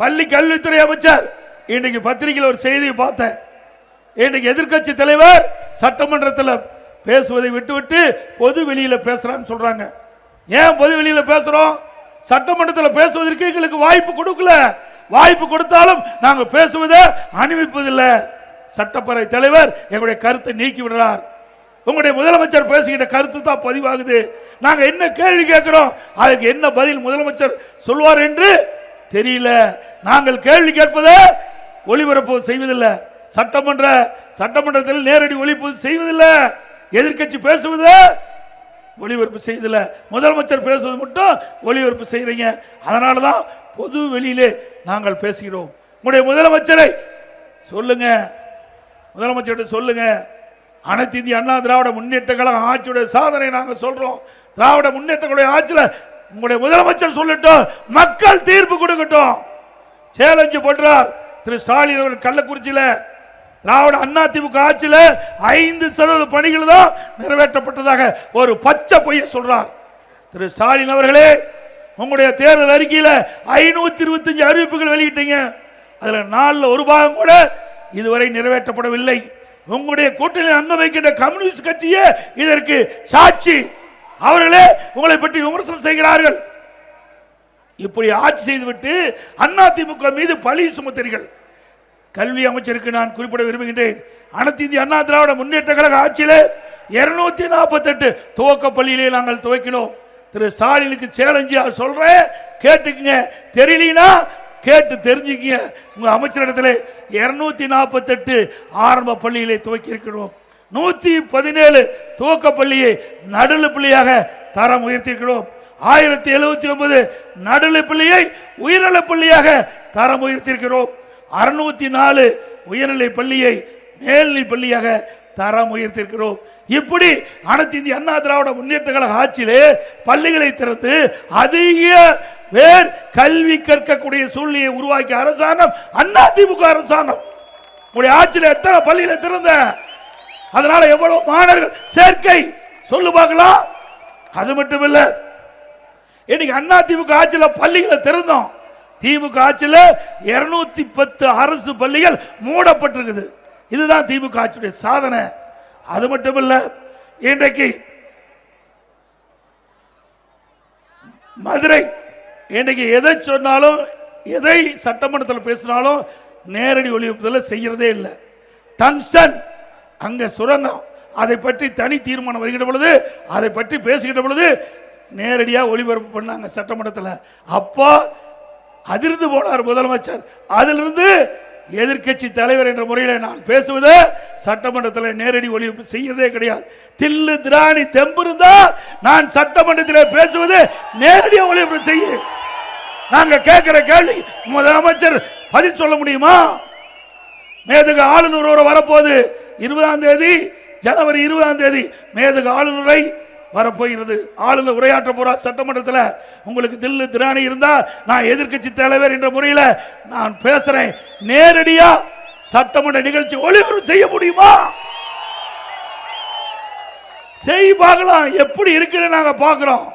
பள்ளி கல்வித்துறை அமைச்சர் இன்னைக்கு பத்திரிகையில் ஒரு செய்தியை பார்த்தேன். இன்னைக்கு எதிர்க்கட்சி தலைவர் சட்டமன்றத்தில் பேசுவதை விட்டுவிட்டு பொது வெளியில் பேசுறான்னு சொல்றாங்க. ஏன் பொது வெளியில் பேசுறோம்? சட்டமன்றத்தில் பேசுவதற்கு எங்களுக்கு வாய்ப்பு கொடுக்கல. வாய்ப்பு கொடுத்தாலும் நாங்கள் பேசுவதை அனுமதிப்பதில்லை. சட்டப்பேரவை தலைவர் எங்களுடைய கருத்தை நீக்கி விடுறார். உங்களுடைய முதலமைச்சர் பேசுகின்ற கருத்து தான் பதிவாகுது. நாங்கள் என்ன கேள்வி கேட்குறோம்? அதுக்கு என்ன பதில் முதலமைச்சர் சொல்வார் என்று தெரியல. நாங்கள் கேள்வி கேட்பதை ஒளிபரப்பு செய்வதில்லை. சட்டமன்ற சட்டமன்றத்தில் நேரடி ஒளிபரப்பு செய்வதில்லை. எதிர்க்கட்சி பேசுவது ஒளிபரப்பு செய்தல. முதலமைச்சர் பேசுவது மட்டும் ஒளிபரப்பு செய்கிறீங்க அதனால தான் பொது வெளியிலே நாங்கள் பேசுகிறோம். உங்களுடைய முதலமைச்சரை சொல்லுங்க. முதலமைச்சர்கிட்ட சொல்லுங்க. அனைத்து இந்திய அண்ணா திராவிட முன்னேற்ற கழகம் ஆட்சியுடைய சாதனை நாங்கள் சொல்றோம். திராவிட முன்னேற்ற கழக ஆட்சியில் உங்களுடைய முதலமைச்சர் சொல்லட்டும் மக்கள் தீர்ப்பு கொடுக்கட்டும். சேலஞ்சு பண்றார். திரு ஸ்டாலின் அவர்கள் கள்ளக்குறிச்சியில திராவிட அண்ணா திமுக ஆட்சியில் ஐந்து சதவீத பணிகள் தான் நிறைவேற்றப்பட்டதாக ஒரு பச்சை பொய்ய சொல்றார். திரு ஸ்டாலின் அவர்களே உங்களுடைய தேர்தல் அறிக்கையில் ஐநூத்தி இருபத்தஞ்சு அறிவிப்புகள் வெளியிட்டீங்க. அதுல நாளில் ஒரு பாகம் கூட இதுவரை நிறைவேற்றப்படவில்லை. உங்களுடைய கூட்டணி அங்க வைக்கின்ற கம்யூனிஸ்ட் கட்சியே இதற்கு சாட்சி அவர்களே உங்களை பற்றி விமர்சனம் செய்கிறார்கள். இப்படி ஆட்சி செய்துவிட்டு அதிமுக மீது பழி சுமத்தீர்கள். கல்வி அமைச்சருக்கு நான் குறிப்பிட விரும்புகின்றேன். அனைத்து இந்திய அண்ணா திராவிட முன்னேற்ற கழக ஆட்சியிலே இருநூத்தி நாற்பத்தெட்டு துவக்க பள்ளியிலே நாங்கள் துவக்கினோம். திரு ஸ்டாலினுக்கு சேலஞ்சா சொல்றேன் கேட்டுக்குங்க. தெரியலனா? கேட்டு தெரிஞ்சுக்கங்க. உங்க அமைச்சரிடத்தில் இருநூத்தி நாற்பத்தெட்டு ஆரம்ப பள்ளியிலே துவக்கி இருக்கிறோம் நூத்தி பதினேழு துவக்க பள்ளியை நடுநிலை பள்ளியாக தரம் உயர்த்தியிருக்கிறோம். ஆயிரத்தி எழுபத்தி ஒன்பது நடுநிலை பள்ளியை உயர்நிலை பள்ளியாக தரம் உயர்த்தியிருக்கிறோம். அறுநூத்தி நாலு உயர்நிலை பள்ளியை மேல்நிலை பள்ளியாக தரம் உயர்த்தியிருக்கிறோம். இப்படி அனைத்து இந்திய அண்ணா திராவிட முன்னேற்ற கழக ஆட்சியிலே பள்ளிகளை திறந்து அதிக பேர் கல்வி கற்கக்கூடிய சூழ்நிலையை உருவாக்கிய அரசாங்கம் அண்ணா திமுக அரசாங்கம். உங்களுடைய ஆட்சியில் எத்தனை பள்ளிகளை திறந்த? அதனால எவ்வளவு மாணவர்கள் சேர்க்கை? சொல்லு பார்க்கலாம். அது மட்டும் இல்ல இன்னைக்கு அண்ணா திமுக ஆட்சியில் பள்ளிகளை திறந்தோம். திமுக ஆட்சியில் இருநூத்தி பத்து அரசு பள்ளிகள் மூடப்பட்டிருக்குது. இதுதான் திமுக ஆட்சியுடைய சாதனை. அது மட்டும் இல்ல இன்றைக்கு மதுரை இன்றைக்கு எதை சொன்னாலும் எதை சட்டமன்றத்தில் பேசினாலும் நேரடி ஒளிபரப்புதல் செய்யறதே இல்லை. டங்ஸ்டன் அங்கே சுரங்கம். அதை பற்றி தனி தீர்மானம் வருகின்ற பொழுது அதை பற்றி பேசுகின்ற பொழுது நேரடியாக ஒளிபரப்பு பண்ணாங்க சட்டமன்றத்தில். அப்போ அதிர்ந்து போனார் முதலமைச்சர். அதிலிருந்து எதிர்க்கட்சி தலைவர் என்ற முறையில் நான் பேசுவது சட்டமன்றத்தில் நேரடி ஒளிபரப்பு செய்யதே கிடையாது. தில்லு திராணி தெம்புருந்தா நான் சட்டமன்றத்தில் பேசுவது நேரடியாக ஒளிபரப்பு செய்ய. நாங்கள் கேட்கிற கேள்வி முதலமைச்சர் பதில் சொல்ல முடியுமா? மேதகு ஆளுநர் ஒரு வரப்போகுது. இருபதாம் தேதி ஜனவரி இருபதாம் தேதி மேதகு ஆளுநரை வரப்போகிறது. ஆளுநர் உரையாற்ற போறார் சட்டமன்றத்தில். உங்களுக்கு தில்லு திராணி இருந்தால் நான் எதிர்க்கட்சி தலைவர் என்ற முறையில் நான் பேசுறேன். நேரடியா சட்டமன்ற நிகழ்ச்சி ஒளிபரப்பு செய்ய முடியுமா? செய் பார்க்கலாம் எப்படி இருக்குன்னு நாங்கள் பார்க்குறோம்